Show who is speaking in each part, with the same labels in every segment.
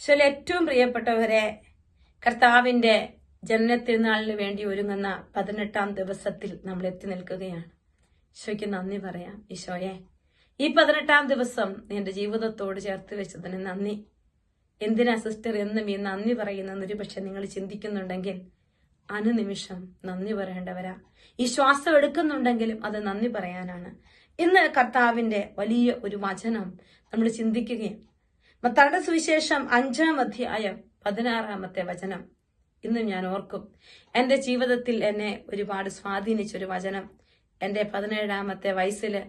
Speaker 1: ശരി ഏറ്റവും പ്രിയപ്പെട്ടവരെ കർത്താവിന്റെ ജനനത്തിരുനാളിന് വേണ്ടി ഒരുങ്ങുന്ന പതിനെട്ടാം ദിവസത്തിൽ നമ്മൾ എത്തി നിൽക്കുകയാണ്. ഈശോയ്ക്ക് നന്ദി പറയാം. ഈശോയെ ഈ പതിനെട്ടാം ദിവസം നീ എന്റെ ജീവിതത്തോട് ചേർത്ത് വെച്ചതിന് നന്ദി. എന്തിനാ സിസ്റ്റർ എന്നും ഈ നന്ദി പറയുന്നെന്ന് ഒരു പക്ഷെ നിങ്ങൾ ചിന്തിക്കുന്നുണ്ടെങ്കിൽ അനുനിമിഷം നന്ദി പറയേണ്ടവരാ. ഈ ശ്വാസം എടുക്കുന്നുണ്ടെങ്കിലും അത് നന്ദി പറയാനാണ്. ഇന്ന് കർത്താവിന്റെ വലിയ ഒരു വചനം നമ്മൾ ചിന്തിക്കുകയും മത്താടെ സുവിശേഷം അഞ്ചാം അധ്യായം പതിനാറാമത്തെ വചനം. ഇന്നും ഞാൻ ഓർക്കും. എന്റെ ജീവിതത്തിൽ എന്നെ ഒരുപാട് സ്വാധീനിച്ച ഒരു വചനം. എന്റെ പതിനേഴാമത്തെ വയസ്സിൽ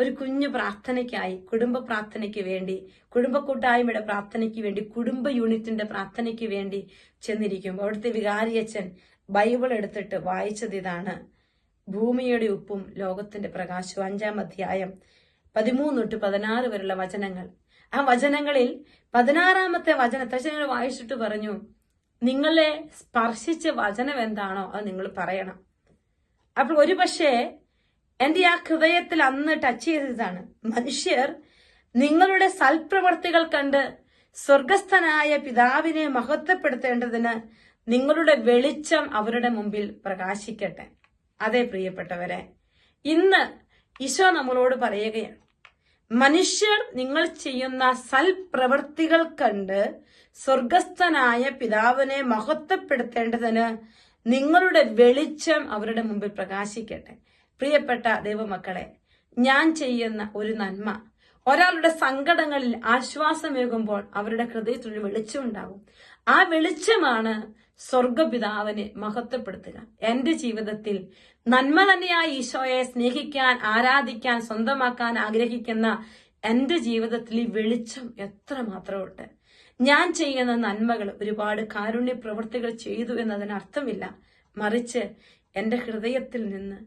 Speaker 1: ഒരു കുഞ്ഞു പ്രാർത്ഥനയ്ക്കായി കുടുംബ പ്രാർത്ഥനയ്ക്ക് വേണ്ടി കുടുംബ കൂട്ടായ്മയുടെ പ്രാർത്ഥനയ്ക്ക് വേണ്ടി കുടുംബ യൂണിറ്റിന്റെ പ്രാർത്ഥനയ്ക്ക് വേണ്ടി ചെന്നിരിക്കുമ്പോൾ അവിടുത്തെ വികാരിയച്ഛൻ ബൈബിൾ എടുത്തിട്ട് വായിച്ചത് ഇതാണ്. ഭൂമിയുടെ ഉപ്പും ലോകത്തിന്റെ പ്രകാശവും. അഞ്ചാം അധ്യായം പതിമൂന്ന് തൊട്ട് പതിനാറ് വരെയുള്ള വചനങ്ങൾ. ആ വചനങ്ങളിൽ പതിനാറാമത്തെ വചനത്തെ ഞങ്ങൾ വായിച്ചിട്ട് പറഞ്ഞു? നിങ്ങളെ സ്പർശിച്ച വചനം എന്താണോ അത് നിങ്ങൾ പറയണം. അപ്പോൾ ഒരു പക്ഷേ എന്റെ ആ ഹൃദയത്തിൽ അന്ന് ടച്ച് ചെയ്തതാണ്. മനുഷ്യർ നിങ്ങളുടെ സൽപ്രവർത്തികൾ കണ്ട് സ്വർഗസ്ഥനായ പിതാവിനെ മഹത്വപ്പെടുത്തേണ്ടതിന് നിങ്ങളുടെ വെളിച്ചം അവരുടെ മുമ്പിൽ പ്രകാശിക്കട്ടെ. അതെ പ്രിയപ്പെട്ടവരെ ഇന്ന് ഈശോ നമ്മളോട് പറയുകയാണ് മനുഷ്യർ നിങ്ങൾ ചെയ്യുന്ന സൽപ്രവർത്തികൾ കണ്ട് സ്വർഗസ്ഥനായ പിതാവിനെ മഹത്വപ്പെടുത്തേണ്ടതിന് നിങ്ങളുടെ വെളിച്ചം അവരുടെ മുമ്പിൽ പ്രകാശിക്കട്ടെ. പ്രിയപ്പെട്ട ദൈവമക്കളെ ഞാൻ ചെയ്യുന്ന ഒരു നന്മ. ഒരാളുടെ സങ്കടങ്ങളിൽ ആശ്വാസമേകുമ്പോൾ അവരുടെ ഹൃദയത്തിൽ വെളിച്ചം വെളിച്ചമുണ്ടാകും. ആ വെളിച്ചമാണ് സ്വർഗപിതാവിനെ മഹത്വപ്പെടുത്തുക. എന്റെ ജീവിതത്തിൽ നന്മ തന്നെയായി ഈശോയെ സ്നേഹിക്കാൻ ആരാധിക്കാൻ സ്വന്തമാക്കാൻ ആഗ്രഹിക്കുന്ന എന്റെ ജീവിതത്തിൽ ഈ വെളിച്ചം എത്ര മാത്രമുണ്ട്. ഞാൻ ചെയ്യുന്ന നന്മകൾ ഒരുപാട് കാരുണ്യ പ്രവൃത്തികൾ ചെയ്തു എന്നതിന് അർത്ഥമില്ല. മറിച്ച് എന്റെ ഹൃദയത്തിൽ നിന്ന്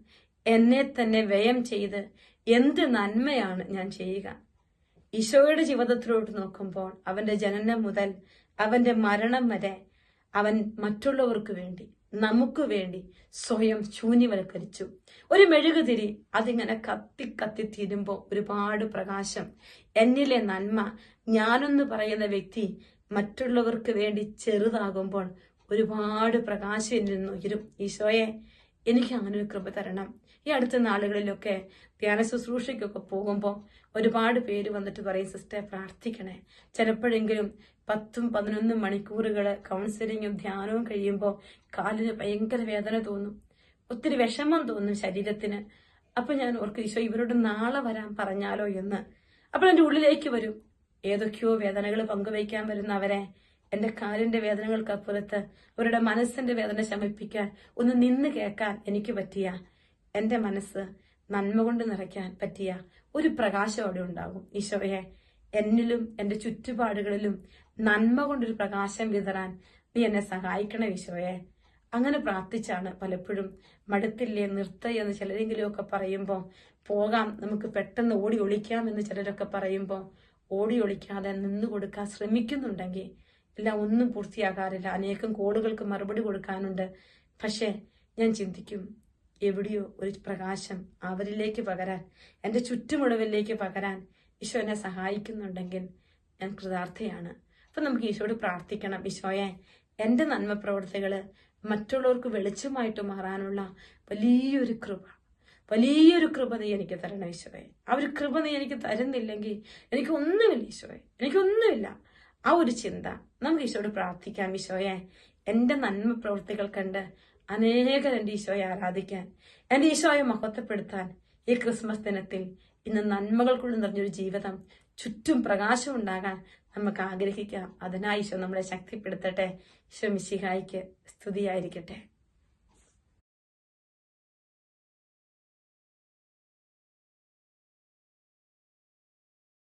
Speaker 1: എന്നെ തന്നെ വ്യയം ചെയ്ത് എന്ത് നന്മയാണ് ഞാൻ ചെയ്യുക. ഈശോയുടെ ജീവിതത്തിലോട്ട് നോക്കുമ്പോൾ അവന്റെ ജനനം മുതൽ അവന്റെ മരണം വരെ അവൻ മറ്റുള്ളവർക്ക് വേണ്ടി നമുക്ക് വേണ്ടി സ്വയം ശൂന്യവൽക്കരിച്ചു. ഒരു മെഴുകുതിരി അതിങ്ങനെ കത്തി കത്തി തീരുമ്പോൾ ഒരുപാട് പ്രകാശം. എന്നിലെ നന്മ ഞാനെന്ന് പറയുന്ന വ്യക്തി മറ്റുള്ളവർക്ക് വേണ്ടി ചെറുതാകുമ്പോൾ ഒരുപാട് പ്രകാശം ഉയരും. ഈശോയെ എനിക്ക് അങ്ങനെ ഒരു കൃപ തരണം. ഈ അടുത്ത നാളുകളിലൊക്കെ ധ്യാന ശുശ്രൂഷയ്ക്കൊക്കെ പോകുമ്പോൾ ഒരുപാട് പേര് വന്നിട്ട് പറയും സിസ്റ്റർ പ്രാർത്ഥിക്കണേ. ചിലപ്പോഴെങ്കിലും പത്തും പതിനൊന്നും മണിക്കൂറുകൾ കൗൺസിലിങ്ങും ധ്യാനവും കഴിയുമ്പോൾ കാലിന് ഭയങ്കര വേദന തോന്നും. ഒത്തിരി വിഷമം തോന്നും ശരീരത്തിന്. അപ്പൊ ഞാൻ ഓർക്കും ഈശോ ഇവരോട് നാളെ വരാൻ പറഞ്ഞാലോ എന്ന്. അപ്പോൾ എന്റെ ഉള്ളിലേക്ക് വരും. ഏതൊക്കെയോ വേദനകൾ പങ്കുവയ്ക്കാൻ വരുന്നവരെ എന്റെ കാലിന്റെ വേദനകൾക്കപ്പുറത്ത് അവരുടെ മനസ്സിന്റെ വേദന ശമിപ്പിക്കാൻ ഒന്ന് നിന്ന് കേൾക്കാൻ എനിക്ക് പറ്റിയ എന്റെ മനസ്സ് നന്മ കൊണ്ട് നിറയ്ക്കാൻ പറ്റിയ ഒരു പ്രകാശം അവിടെ ഉണ്ടാകും. ഈശോയെ എന്നിലും എന്റെ ചുറ്റുപാടുകളിലും നന്മ കൊണ്ടൊരു പ്രകാശം വിതറാൻ നീ എന്നെ സഹായിക്കണം ഈശോയെ. അങ്ങനെ പ്രാർത്ഥിച്ചാണ് പലപ്പോഴും മടുത്തില്ലേ നിർത്ത എന്ന് ചിലരെങ്കിലുമൊക്കെ പറയുമ്പോൾ പോകാം നമുക്ക് പെട്ടെന്ന് ഓടി ഒളിക്കാം എന്ന് ചിലരൊക്കെ പറയുമ്പോൾ ഓടി ഒളിക്കാതെ നിന്ന് കൊടുക്കാൻ ശ്രമിക്കുന്നുണ്ടെങ്കിൽ എല്ലാം ഒന്നും പൂർത്തിയാകാറില്ല. അനേകം കോടുകൾക്ക് മറുപടി കൊടുക്കാനുണ്ട്. പക്ഷേ ഞാൻ ചിന്തിക്കും എവിടെയോ ഒരു പ്രകാശം അവരിലേക്ക് പകരാൻ എന്റെ ചുറ്റുമുളവിലേക്ക് പകരാൻ ഈശോ എന്നെ സഹായിക്കുന്നുണ്ടെങ്കിൽ ഞാൻ കൃതാർത്ഥയാണ്. അപ്പം നമുക്ക് ഈശോയോട് പ്രാർത്ഥിക്കണം. ഈശോയെ എന്റെ നന്മ പ്രവർത്തികൾ മറ്റുള്ളവർക്ക് വെളിച്ചമായിട്ട് മാറാനുള്ള വലിയൊരു കൃപ വലിയൊരു കൃപ നീ എനിക്ക് തരണം ഈശോയെ. ആ ഒരു കൃപ നീ എനിക്ക് തരുന്നില്ലെങ്കിൽ എനിക്ക് ഒന്നുമില്ല ഈശോയെ. എനിക്കൊന്നുമില്ല ആ ഒരു ചിന്ത നമുക്ക് ഈശോയോട് പ്രാർത്ഥിക്കാം. ഈശോയെ എന്റെ നന്മ പ്രവൃത്തികൾ കണ്ട് അനേകർ എന്റെ ഈശോയെ ആരാധിക്കാൻ എന്റെ ഈശോയെ മഹത്വപ്പെടുത്താൻ ഈ ക്രിസ്മസ് ദിനത്തിൽ ഇന്ന് നന്മകൾക്കുള്ളിൽ കൊണ്ട് നിറഞ്ഞൊരു ജീവിതം ചുറ്റും പ്രകാശം ഉണ്ടാകാൻ നമുക്ക് ആഗ്രഹിക്കാം. അതിനായി ഈശോ നമ്മളെ ശക്തിപ്പെടുത്തട്ടെ. ഈശോ മിശിഹായിക്ക് സ്തുതിയായിരിക്കട്ടെ.